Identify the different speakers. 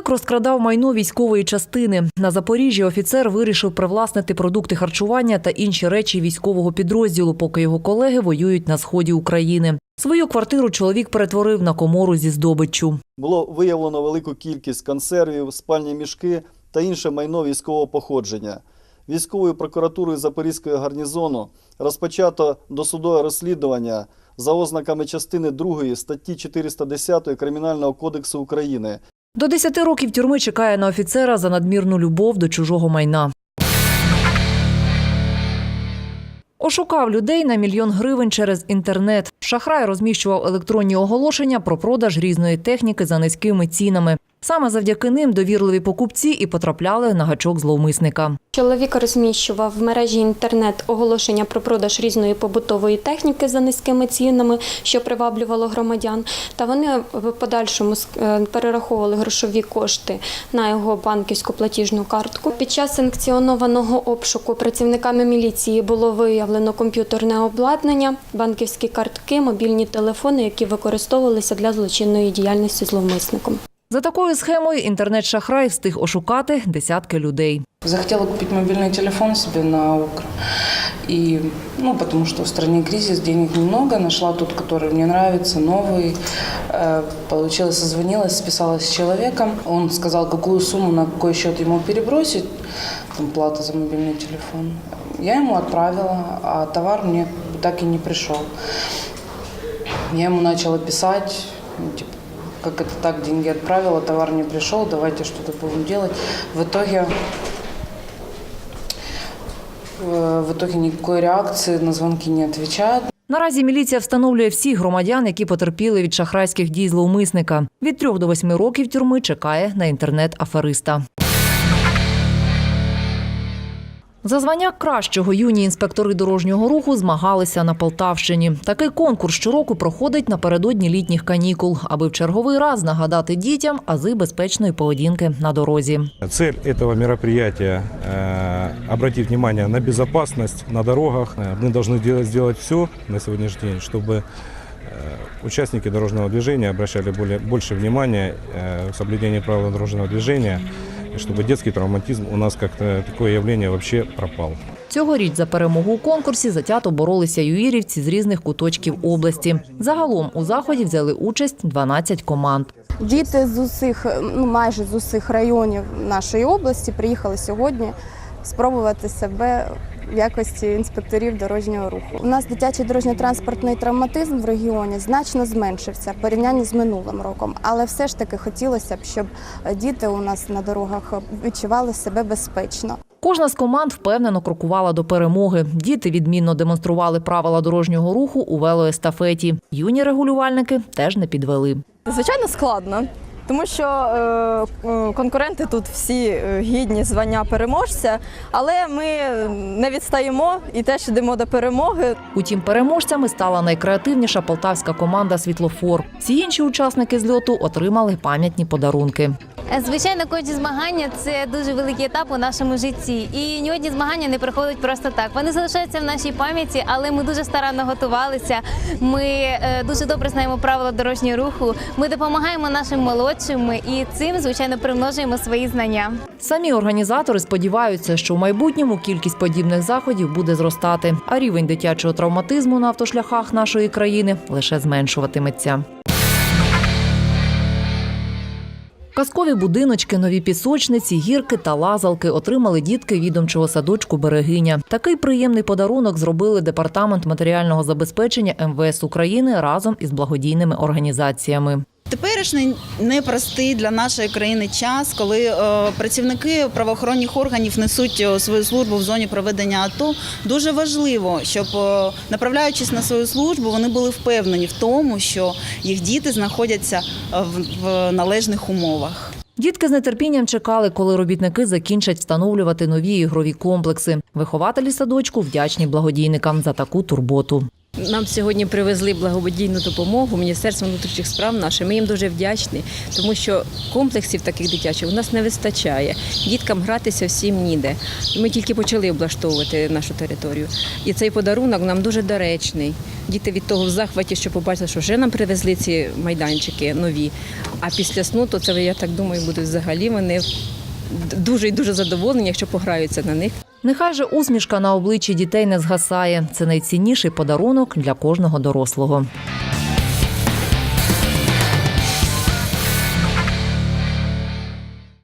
Speaker 1: Тиловик розкрадав майно військової частини. На Запоріжжі офіцер вирішив привласнити продукти харчування та інші речі військового підрозділу, поки його колеги воюють на сході України. Свою квартиру чоловік перетворив на комору зі здобиччю.
Speaker 2: Було виявлено велику кількість консервів, спальні мішки та інше майно військового походження. Військовою прокуратурою Запорізького гарнізону розпочато досудове розслідування за ознаками частини 2 статті 410 Кримінального кодексу України
Speaker 1: До 10 років тюрми чекає на офіцера за надмірну любов до чужого майна. Ошукав людей на мільйон гривень через інтернет. Шахрай розміщував електронні оголошення про продаж різної техніки за низькими цінами. Саме завдяки ним довірливі покупці і потрапляли на гачок зловмисника.
Speaker 3: Чоловік розміщував в мережі інтернет оголошення про продаж різної побутової техніки за низькими цінами, що приваблювало громадян. Та вони в подальшому е, перераховували грошові кошти на його банківську платіжну картку. Під час санкціонованого обшуку працівниками міліції було виявлено комп'ютерне обладнання, банківські картки, мобільні телефони, які використовувалися для злочинної діяльності зловмисником.
Speaker 1: За такою схемою інтернет-шахрай встиг ошукати десятки людей.
Speaker 4: Захотела купить мобильный телефон себе на укр. И, ну, потому что в стране кризис, денег немного. Нашла тот, который мне нравится, новый. Э, Получилось, созвонилась, списалась с человеком. Он сказал, какую сумму, на какой счет ему перебросить. Там плата за мобильный телефон. Я ему отправила, а товар мне так и не пришел. Я ему начала писать, ну, типа, как это так, деньги отправила, товар не пришел, давайте что-то будем делать. В итоге э, в итоге никакой реакции на звонки не отвечают.
Speaker 1: Наразі міліція встановлює всіх громадян, які потерпіли від шахрайських дій зловмисника. Від трьох до восьми років тюрми чекає на інтернет-афериста. За звання кращого юні інспектори дорожнього руху змагалися на Полтавщині. Такий конкурс щороку проходить напередодні літніх канікул, аби в черговий раз нагадати дітям ази безпечної поведінки на дорозі.
Speaker 5: Цель этого мероприятия э, обратить внимание на безопасность на дорогах. Э, Мы должны делать, сделать все на сегодняшний день, чтобы э, участники дорожного движения обращали более, больше внимания э, в соблюдении правил дорожного движения, и щоб дитячий травматизм у нас як таке такое взагалі вообще пропал.
Speaker 1: Цьогоріч за перемогу у конкурсі затято боролися юїрівці з різних куточків області. Загалом у заході взяли участь 12 команд.
Speaker 6: Діти з усіх, ну майже з усіх районів нашої області приїхали сьогодні спробувати себе в якості інспекторів дорожнього руху. У нас дитячий дорожньо-транспортний травматизм в регіоні значно зменшився в порівнянні з минулим роком, але все ж таки хотілося б, щоб діти у нас на дорогах відчували себе безпечно.
Speaker 1: Кожна з команд впевнено крокувала до перемоги. Діти відмінно демонстрували правила дорожнього руху у велоестафеті. Юні регулювальники теж не підвели.
Speaker 7: Звичайно, складно, тому що е, е, конкуренти тут всі е, гідні звання переможця, але ми не відстаємо і теж йдемо до перемоги.
Speaker 1: Утім, переможцями стала найкреативніша полтавська команда Світлофор. Всі інші учасники зльоту отримали пам'ятні подарунки.
Speaker 8: Звичайно, кожні змагання це дуже великий етап у нашому житті. І ні одні змагання не проходять просто так. Вони залишаються в нашій пам'яті, але ми дуже старанно готувалися. Ми е, дуже добре знаємо правила дорожнього руху. Ми допомагаємо нашим молодшим і цим, звичайно, примножуємо свої знання.
Speaker 1: Самі організатори сподіваються, що в майбутньому кількість подібних заходів буде зростати, а рівень дитячого травматизму на автошляхах нашої країни лише зменшуватиметься. Казкові будиночки, нові пісочниці, гірки та лазалки отримали дітки відомчого садочку Берегиня. Такий приємний подарунок зробили департамент матеріального забезпечення МВС України разом із благодійними організаціями.
Speaker 9: Теперішній непростий для нашої країни час, коли е, працівники правоохоронних органів несуть е, свою службу в зоні проведення АТО. Дуже важливо, щоб е, направляючись на свою службу, вони були впевнені в тому, що їх діти знаходяться в належних умовах.
Speaker 1: Дітки з нетерпінням чекали, коли робітники закінчать встановлювати нові ігрові комплекси. Вихователі садочку вдячні благодійникам за таку турботу.
Speaker 10: Нам сьогодні привезли благодійну допомогу Міністерство внутрішніх справ наше. Ми їм дуже вдячні, тому що комплексів таких дитячих у нас не вистачає. Діткам гратися всім ніде. Ми тільки почали облаштовувати нашу територію. І цей подарунок нам дуже доречний. Діти від того в захваті, що побачили, що вже нам привезли ці майданчики нові. А після сну, то це я так думаю, будуть взагалі вони дуже і дуже задоволені, якщо пограються на них.
Speaker 1: Нехай же усмішка на обличчі дітей не згасає. Це найцінніший подарунок для кожного дорослого.